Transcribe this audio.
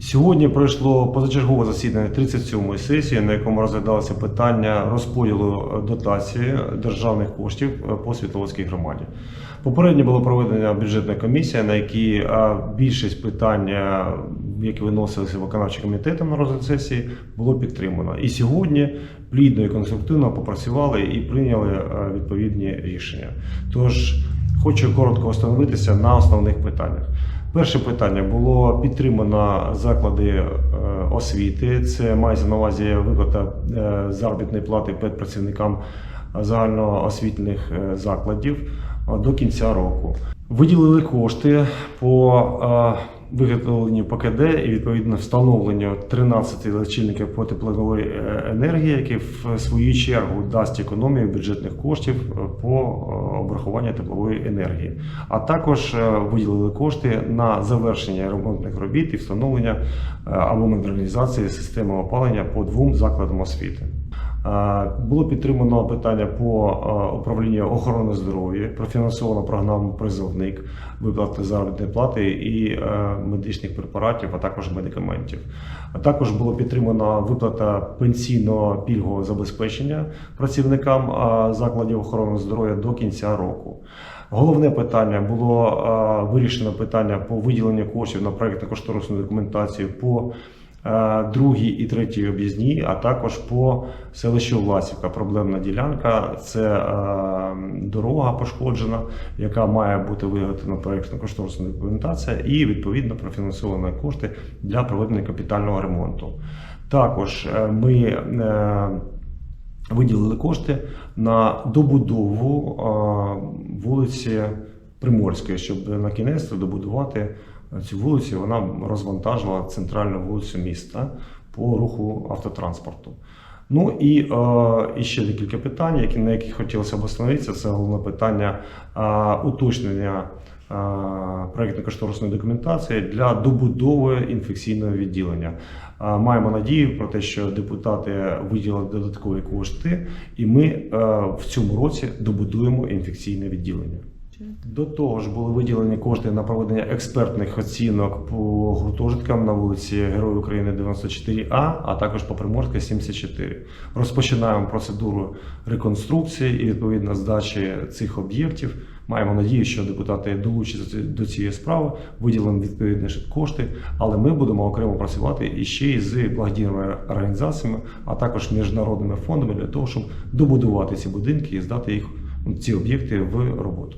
Сьогодні пройшло позачергове засідання 37-ї сесії, на якому розглядалося питання розподілу е, дотації державних коштів е, по Світловодській громаді. Попередньо було проведена бюджетна комісія, на якій е, більшість питань, які виносилися виконавчим комітетом на розгляд сесії, було підтримано. І сьогодні плідно і конструктивно попрацювали і прийняли е, відповідні рішення. Тож хочу коротко остановитися на основних питаннях. Перше питання було підтримано заклади е, освіти. Це мається на увазі виплата е, заробітної плати педпрацівникам загальноосвітніх е, закладів до кінця року. Виділили кошти по е, виготовленню ПКД і відповідно встановленню 13 лічильників по теплової е, енергії, які в свою чергу дасть економію бюджетних коштів е, по е, обрахуванню теплової енергії. А також е, виділили кошти на завершення ремонтних робіт і встановлення е, або модернізації системи опалення по двом закладам освіти. Е, Було підтримано питання по е, управлінню охорони здоров'я, профінансовано програму Призовник, виплати заробітної плати і е, медичних препаратів, а також медикаментів. Також було підтримано виплата пенсійного пільгового забезпечення працівникам закладів охорони здоров'я до кінця року. Головне питання було вирішено питання по виділенню коштів на проєктно-кошторисну документацію по другій і третій об'їзній, а також по селищу Власівка. Проблемна ділянка це е, дорога пошкоджена, яка має бути виготовлена проєктно-кошторисна документація і відповідно профінансовані кошти для проведення капітального ремонту. Також е, ми е, виділили кошти на добудову е, вулиці Приморської, щоб на кінець добудувати цю вулицю. Вона розвантажила центральну вулицю міста по руху автотранспорту. Ну і, е, і ще декілька питань, які, на яких хотілося б остановитися. Це головне питання е, уточнення е, проєктно-кошторисної документації для добудови інфекційного відділення. Е, Маємо надію про те, що депутати виділили додаткові кошти, і ми е, в цьому році добудуємо інфекційне відділення. До того ж були виділені кошти на проведення експертних оцінок по гуртожиткам на вулиці Героїв України 94А, а також по Приморська 74. Розпочинаємо процедуру реконструкції і відповідно здачі цих об'єктів. Маємо надію, що депутати долучаться до цієї справи, виділимо відповідні кошти, але ми будемо окремо працювати і ще й з благодійними організаціями, а також міжнародними фондами для того, щоб добудувати ці будинки і здати їх ці об'єкти в роботу.